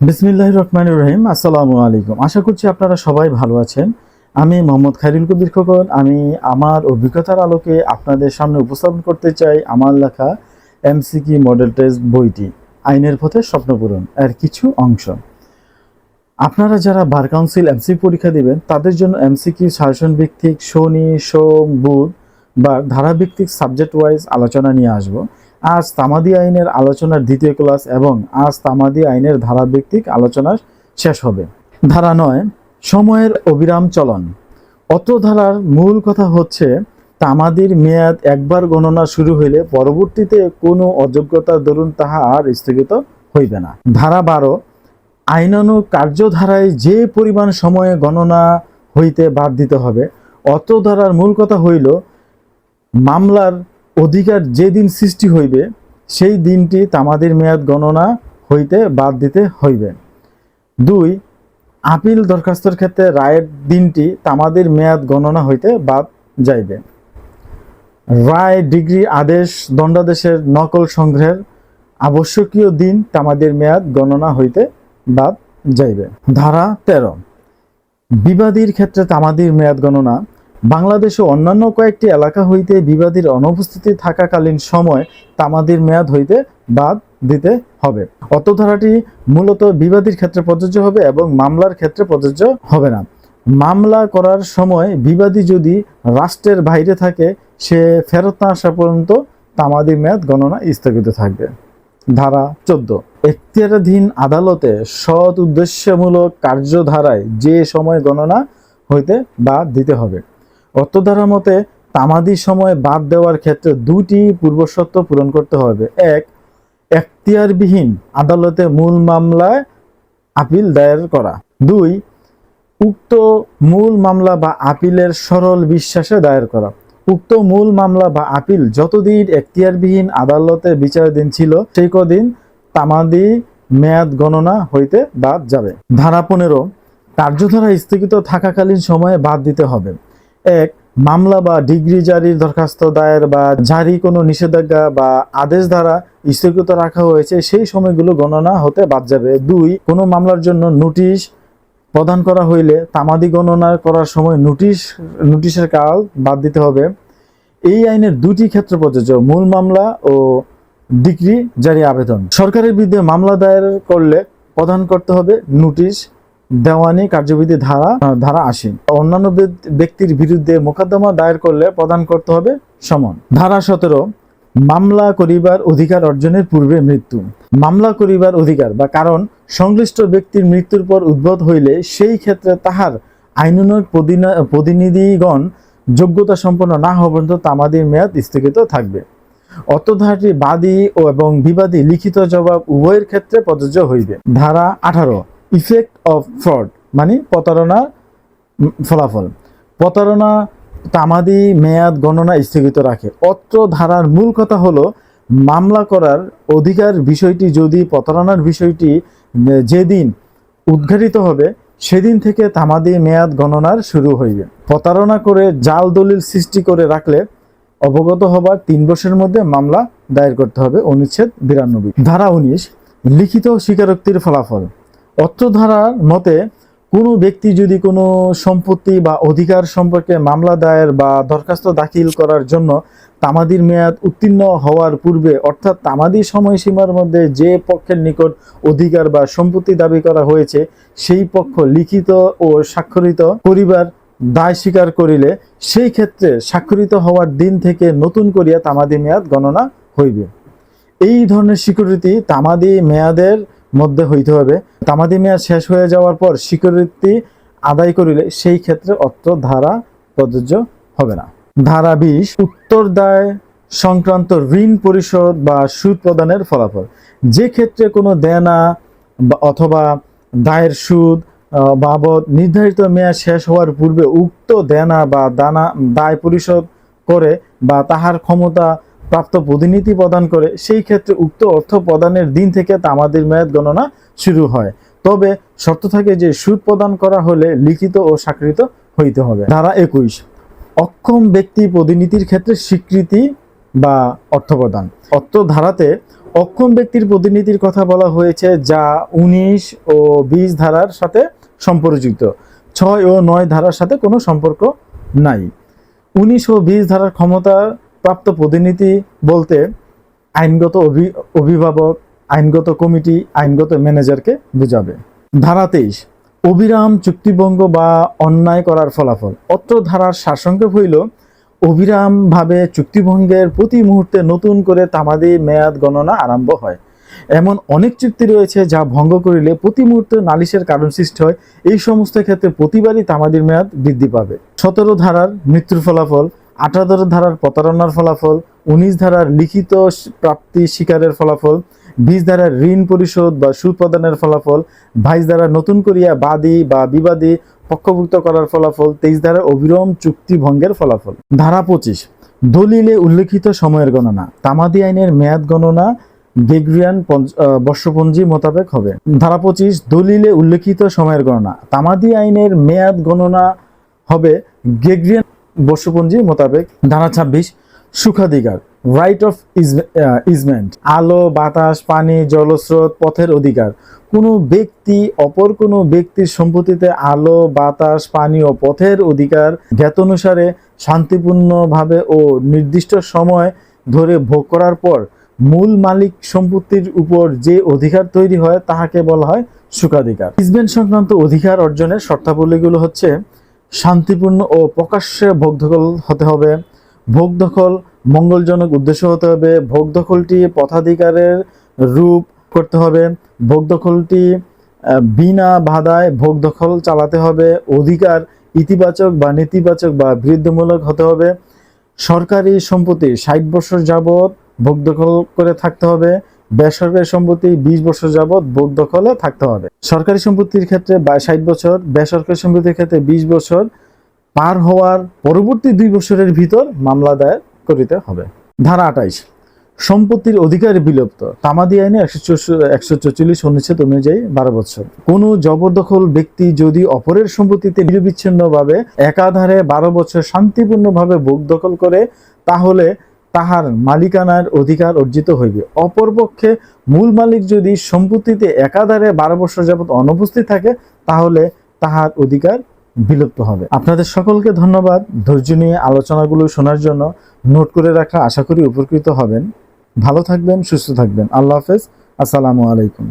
বিসমিল্লাহ রহমান রহিম, আসসালামু আলাইকুম। আশা করছি আপনারা সবাই ভালো আছেন। আমি মোহাম্মদ খাইরুল কবির খোকন। আমি আমার অভিজ্ঞতার আলোকে আপনাদের সামনে উপস্থাপন করতে চাই আমার লেখা এমসিকি মডেল টেস্ট বইটি, আইনের পথে স্বপ্নপূরণ এর কিছু অংশ। আপনারা যারা বার কাউন্সিল এমসি পরীক্ষা দিবেন, তাদের জন্য এমসিকি সাজেশন ভিত্তিক শনি, সোম, বুধ বা ধারাভিত্তিক সাবজেক্ট ওয়াইজ আলোচনা নিয়ে আসব। আজ তামাদি আইনের আলোচনার দ্বিতীয় ক্লাস এবং আজ তামাদি আইনের ধারাভিত্তিক আলোচনা শেষ হবে। ধারা নয়, সময়ের অবিরাম চলন। অত্র ধারার মূল কথা হচ্ছে, তামাদির মেয়াদ একবার গণনা শুরু হইলে পরবর্তীতে কোনো অযোগ্যতার দরুন তাহা আর স্থগিত হইবে না। ধারা বারো, আইনানু কার্যধারায় যে পরিমাণ সময়ে গণনা হইতে বাদ দিতে হবে, অত্র ধারার মূল কথা হইল, মামলার অধিকার যেদিন সৃষ্টি হইবে, সেই দিনটি তামাদের মেয়াদ গণনা হইতে বাদ দিতে হইবে। দুই, আপিল দরখাস্তর ক্ষেত্রে রায়ের দিনটি তামাদের মেয়াদ গণনা হইতে বাদ যাইবে। রায়, ডিগ্রি, আদেশ, দণ্ডাদেশের নকল সংগ্রহের আবশ্যকীয় দিন তামাদের মেয়াদ গণনা হইতে বাদ যাইবে। ধারা তেরো, বিবাদীর ক্ষেত্রে তামাদির মেয়াদ গণনা বাংলাদেশে অন্যান্য কয়েকটি এলাকা হইতে বিবাদীর অনুপস্থিতি থাকাকালীন সময় তামাদির মেয়াদ হইতে বাদ দিতে হবে। অত ধারাটি মূলত বিবাদীর ক্ষেত্রে প্রযোজ্য হবে এবং মামলার ক্ষেত্রে প্রযোজ্য হবে না। মামলা করার সময় বিবাদী যদি রাষ্ট্রের বাইরে থাকে, সে ফেরত না আসা পর্যন্ত তামাদি মেয়াদ গণনা স্থগিত থাকবে। ধারা চোদ্দ। এখতিয়ারাধীন আদালতে সৎ উদ্দেশ্যমূলক কার্যধারায় যে সময় গণনা হইতে বাদ দিতে হবে। অর্থধারা মতে, তামাদি সময় বাদ দেওয়ার ক্ষেত্রে দুটি পূর্বশর্ত পূরণ করতে হবে। এক, এখতিয়ারবিহীন আদালতে মূল মামলায় আপিল দায়ের করা। দুই, উক্ত মূল মামলা বা আপিলের সরল বিশ্বাসে দায়ের করা। উক্ত মূল মামলা বা আপিল যতদিন এখতিয়ারবিহীন আদালতে বিচারাধীন ছিল, সেই কদিন তামাদি মেয়াদ গণনা হইতে বাদ যাবে। ধারা পনেরো, কার্যধারা স্থগিত থাকাকালীন সময়ে বাদ দিতে হবে। এক, মামলা বা ডিগ্রি জারির দরখাস্ত দায়ের বা জারি কোনো নিষেধাজ্ঞা বা আদেশ দ্বারা স্থগিত রাখা হয়েছে, সেই সময়গুলো গণনা হতে বাদ যাবে। দুই, কোনো মামলার জন্য নোটিশ প্রদান করা হইলে তামাদি গণনা করার সময় নোটিশ, নোটিশের কাল বাদ দিতে হবে। এই আইনের দুটি ক্ষেত্র প্রযোজ্য, মূল মামলা ও ডিগ্রি জারি আবেদন। সরকারের বিরুদ্ধে মামলা দায়ের করলে প্রদান করতে হবে নোটিশ দেওয়ানি কার্যবিধি ধারা ধারা আশি। অন্যান্য ব্যক্তির বিরুদ্ধে মোকদ্দমা দায়ের করলে প্রদান করতে হবে সমন। ধারা সতেরো, মামলা করিবার অধিকার অর্জনের পূর্বে মৃত্যু। মামলা করিবার অধিকার বা কারণ সংশ্লিষ্ট ব্যক্তির মৃত্যুর পর উদ্ভব হইলে সেই ক্ষেত্রে তাহার আইনানুগ প্রতিনিধিগণ যোগ্যতা সম্পন্ন না হওয়া পর্যন্ত তামাদির মেয়াদ স্থগিত থাকবে। অর্থধারাটি বাদী ও এবং বিবাদী লিখিত জবাব উভয়ের ক্ষেত্রে প্রযোজ্য হইবে। ধারা আঠারো ইফেক্ট অফ ফ্রড মানে প্রতারণা ফলাফল। প্রতারণা, তামাদি, মেয়াদ গণনা স্থগিত রাখে। অত্র ধারার মূল কথা হলো, মামলা করার অধিকার বিষয়টি যদি, প্রতারণার বিষয়টি যেদিন উদ্ঘাটিত হবে, সেদিন থেকে তামাদি মেয়াদ গণনার শুরু হইবে। প্রতারণা করে জাল দলিল সৃষ্টি করে রাখলে অবগত হবার তিন বছরের মধ্যে মামলা দায়ের করতে হবে। অনুচ্ছেদ বিরানব্বই। ধারা উনিশ, লিখিত স্বীকারোক্তির ফলাফল। অত্র ধারার মতে, কোনো ব্যক্তি যদি কোনো সম্পত্তি বা অধিকার সম্পর্কে মামলা দায়ের বা দরখাস্ত দাখিল করার জন্য তামাদির মেয়াদ উত্তীর্ণ হওয়ার পূর্বে, অর্থাৎ তামাদি সময়সীমার মধ্যে যে পক্ষের নিকট অধিকার বা সম্পত্তি দাবি করা হয়েছে, সেই পক্ষ লিখিত ও স্বাক্ষরিত করিবার দায় স্বীকার করিলে সেই ক্ষেত্রে স্বাক্ষরিত হওয়ার দিন থেকে নতুন করিয়া তামাদি মেয়াদ গণনা হইবে। এই ধরনের স্বীকৃতি তামাদি মেয়াদের মধ্যে হইতে হবে। তামাদি মেয়াদ শেষ হয়ে যাওয়ার পর স্বীকৃতি আদায় করিলে সেই ক্ষেত্রে অত্র ধারা প্রযোজ্য হবে না। ধারা বিশ, উত্তর দায় সংক্রান্ত ঋণ পরিশোধ বা সুদ প্রদানের ফলাফল। যে ক্ষেত্রে কোনো দেনা অথবা দায়ের সুদ বাবদ নির্ধারিত মেয়াদ শেষ হওয়ার পূর্বে উক্ত দেনা বা দানা, দায় পরিশোধ করে বা তাহার ক্ষমতা প্রাপ্ত প্রতিনিধি প্রদান করে, সেই ক্ষেত্রে উক্ত অর্থ প্রদানের দিন থেকে তামাদির মেয়াদ গণনা শুরু হয়। তবে শর্ত থাকে যে, সুদ প্রদান করা হলে লিখিত ও স্বাক্ষরিত হইতে হবে। ধারা একুশ, অক্ষম ব্যক্তি প্রতিনিধির ক্ষেত্রে স্বীকৃতি বা অর্থ প্রদান। অর্থ ধারাতে অক্ষম ব্যক্তির প্রতিনিধির কথা বলা হয়েছে, যা উনিশ ও বিশ ধারার সাথে সম্পর্কযুক্ত। ছয় ও নয় ধারার সাথে কোনো সম্পর্ক নাই। উনিশ ও বিশ ধারার ক্ষমতা প্রাপ্ত প্রতিনিধি বলতে আইনগত অভি- অভিভাবক, আইনগত কমিটি, আইনগত ম্যানেজারকে বোঝাবে। ধারা তেইশ, অবিরাম চুক্তিভঙ্গ বা অন্যায় করার ফলাফল। অত্র ধারার সারসংক্ষেপ হইল, অবিরামভাবে চুক্তিভঙ্গের প্রতি মুহূর্তে নতুন করে তামাদি মেয়াদ গণনা আরম্ভ হয়। এমন অনেক চুক্তি রয়েছে যা ভঙ্গ করিলে প্রতি মুহূর্তে নালিশের কারণ সৃষ্টি হয়। এই সমস্ত ক্ষেত্রে প্রতিবারই তামাদির মেয়াদ বৃদ্ধি পাবে। সতেরো ধারার মৃত্যুর ফলাফল আঠারো ধারার প্রতারণার ফলাফল, উনিশ ধারার লিখিত প্রাপ্তি শিকারের ফলাফল, বিশ ধারার ঋণ পরিশোধ বা সুদ প্রদানের ফলাফল, বাইশ ধারা নতুন করিয়া বাদী বা বিবাদী পক্ষভুক্ত করার ফলাফল, তেইশ ধারা অবিরম চুক্তি ভঙ্গের ফলাফল। ধারা পঁচিশ, দলিলে উল্লেখিত সময়ের গণনা, তামাদি আইনের মেয়াদ গণনা গ্রেগরিয়ান পঞ্জ- বর্ষপঞ্জি মোতাবেক হবে। ধারা পঁচিশ, দলিলে উল্লেখিত সময়ের গণনা, তামাদি আইনের মেয়াদ গণনা হবে গ্রেগরিয়ান বর্ষপঞ্জি মোতাবেক ধারা ছাব্বিশ সুখাধিকার রাইট অফ ইজমেন্ট আলো, বাতাস, পানি, জলস্রোত, পথের অধিকার। কোনো ব্যক্তি অপর কোনো ব্যক্তির সম্পত্তিতে আলো, বাতাস, পানি ও পথের অধিকার জ্ঞাতানুসারে শান্তিপূর্ণভাবে ও নির্দিষ্ট সময় ধরে ভোগ করার পর মূল মালিক সম্পত্তির উপর যে অধিকার তৈরি হয় তাহাকে বলা হয় সুখাধিকার। ইজমেন্ট সংক্রান্ত অধিকার অর্জনের শর্তাবলীগুলো হচ্ছে শান্তিপূর্ণ ও প্রকাশ্যে ভোগ দখল হতে হবে। ভোগ দখল মঙ্গলজনক উদ্দেশ্য হতে হবে। ভোগ দখলটি পথাধিকারের রূপ করতে হবে। ভোগ দখলটি বিনা বাধায় ভোগ দখল চালাতে হবে। অধিকার ইতিবাচক বা নেতিবাচক বা বিরুদ্ধমূলক হতে হবে। সরকারি সম্পত্তি ষাট বছর যাবৎ ভোগ দখল করে থাকতে হবে। বেসরকারি সম্পত্তি বিশ বছর যাবৎ ভোগ দখলে থাকতে হবে। সরকারি সম্পত্তির ক্ষেত্রে ষাট বছর, বেসরকারি সম্পত্তির ক্ষেত্রে বিশ বছর পার হওয়ার পরবর্তী দুই বছরের ভিতর মামলা দায়ের করিতে হবে। ধারা আঠাইশ। সম্পত্তির অধিকার বিলুপ্ত। তামাদি আইনে একশো একশো চল্লিশ অনুচ্ছেদ অনুযায়ী বারো বছর। কোনো জবরদখল ব্যক্তি যদি অপরের সম্পত্তিতে নিরবিচ্ছিন্নভাবে একাধারে বারো বছর শান্তিপূর্ণভাবে ভোগ দখল করে, তাহলে তাহার মালিকানার অধিকার অর্জিত হইবে। অপরপক্ষে মূল মালিক যদি সম্পত্তিতে একাধারে বারো বছর যাবৎ অনুপস্থিত থাকে, তাহলে তাহার অধিকার বিলুপ্ত হবে। আপনাদের সকলকে ধন্যবাদ। ধৈর্য নিয়ে আলোচনাগুলো শোনার জন্য নোট করে রাখা আশা করি উপকৃত হবেন। ভালো থাকবেন, সুস্থ থাকবেন। আল্লাহ হাফেজ। আসসালামু আলাইকুম।